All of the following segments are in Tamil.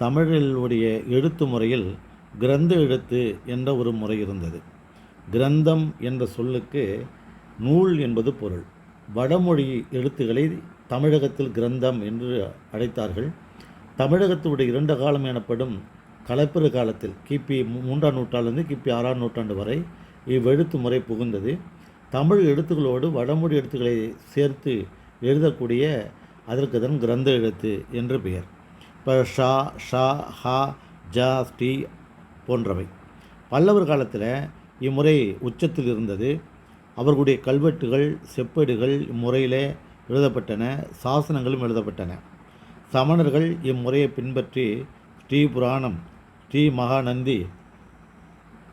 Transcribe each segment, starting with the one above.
தமிழிலுடைய எழுத்து முறையில் கிரந்த எழுத்து என்ற ஒரு முறை இருந்தது. கிரந்தம் என்ற சொல்லுக்கு நூல் என்பது பொருள். வடமொழி எழுத்துக்களை தமிழகத்தில் கிரந்தம் என்று அழைத்தார்கள். தமிழகத்துடைய இரண்டு காலம் எனப்படும் கலப்பிறு காலத்தில் கிபி மூன்றாம் நூற்றாண்டிலிருந்து கிபி ஆறாம் நூற்றாண்டு வரை இவ்வெழுத்து முறை புகுந்தது. தமிழ் எழுத்துக்களோடு வடமொழி எழுத்துக்களை சேர்த்து எழுதக்கூடிய அதற்கு தான் கிரந்த எழுத்து என்று பெயர். ப ஷா ஷா ஹா ஜா ஸ்ரீ போன்றவை. பல்லவர் காலத்தில் இம்முறை உச்சத்தில் இருந்தது. அவர்களுடைய கல்வெட்டுகள் செப்பேடுகள் இம்முறையிலே எழுதப்பட்டன சாசனங்களும் எழுதப்பட்டன. சமணர்கள் இம்முறையை பின்பற்றி ஸ்ரீ புராணம் ஸ்ரீ மகாநந்தி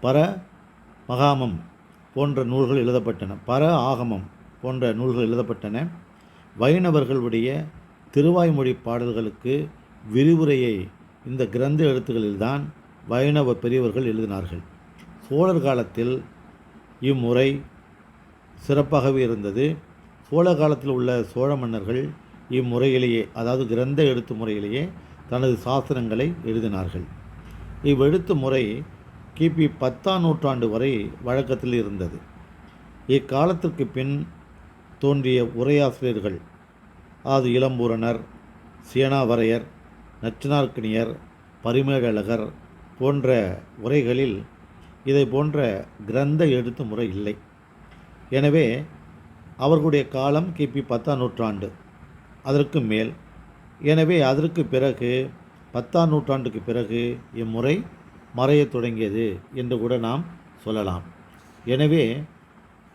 பர மகாமம் போன்ற நூல்கள் எழுதப்பட்டன. பர ஆகமம் போன்ற நூல்கள் எழுதப்பட்டன. வைணவர்களுடைய திருவாய்மொழி பாடல்களுக்கு விரிவுரையை இந்த கிரந்த எழுத்துக்களில்தான் வைணவ பெரியவர்கள் எழுதினார்கள். சோழர் காலத்தில் இம்முறை சிறப்பாகவே இருந்தது. சோழ காலத்தில் உள்ள சோழ மன்னர்கள் இம்முறையிலேயே அதாவது கிரந்த எழுத்து முறையிலேயே தனது சாஸ்திரங்களை எழுதினார்கள். இவ்வெழுத்து முறை கிபி பத்தாம் நூற்றாண்டு வரை வழக்கத்தில் இருந்தது. இக்காலத்திற்கு பின் தோன்றிய உரையாசிரியர்கள் அதாவது இளம்பூரணர் சேனாவரையர் நச்சினார்க்கினியர் பரிமேகழகர் போன்ற உரைகளில் இதை போன்ற கிரந்த எழுத்து முறை இல்லை. எனவே அவர்களுடைய காலம் கிபி பத்தாம் நூற்றாண்டு. அதற்கு மேல். எனவே அதற்கு பிறகு பத்தாம் நூற்றாண்டுக்கு பிறகு இம்முறை மறையத் தொடங்கியது என்று கூட நாம் சொல்லலாம். எனவே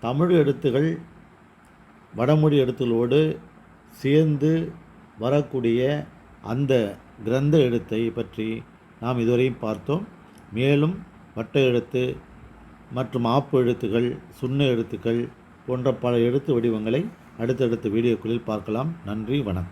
தமிழ் எழுத்துகள் வடமொழி எழுத்துகளோடு சேர்ந்து வரக்கூடிய அந்த கிரந்த எழுத்தை பற்றி நாம் இதுவரையும் பார்த்தோம். மேலும் வட்ட எழுத்து மற்றும் ஆப்பு எழுத்துகள் சுண்ண எழுத்துக்கள் போன்ற பல எழுத்து வடிவங்களை அடுத்தடுத்த வீடியோக்களில் பார்க்கலாம். நன்றி வணக்கம்.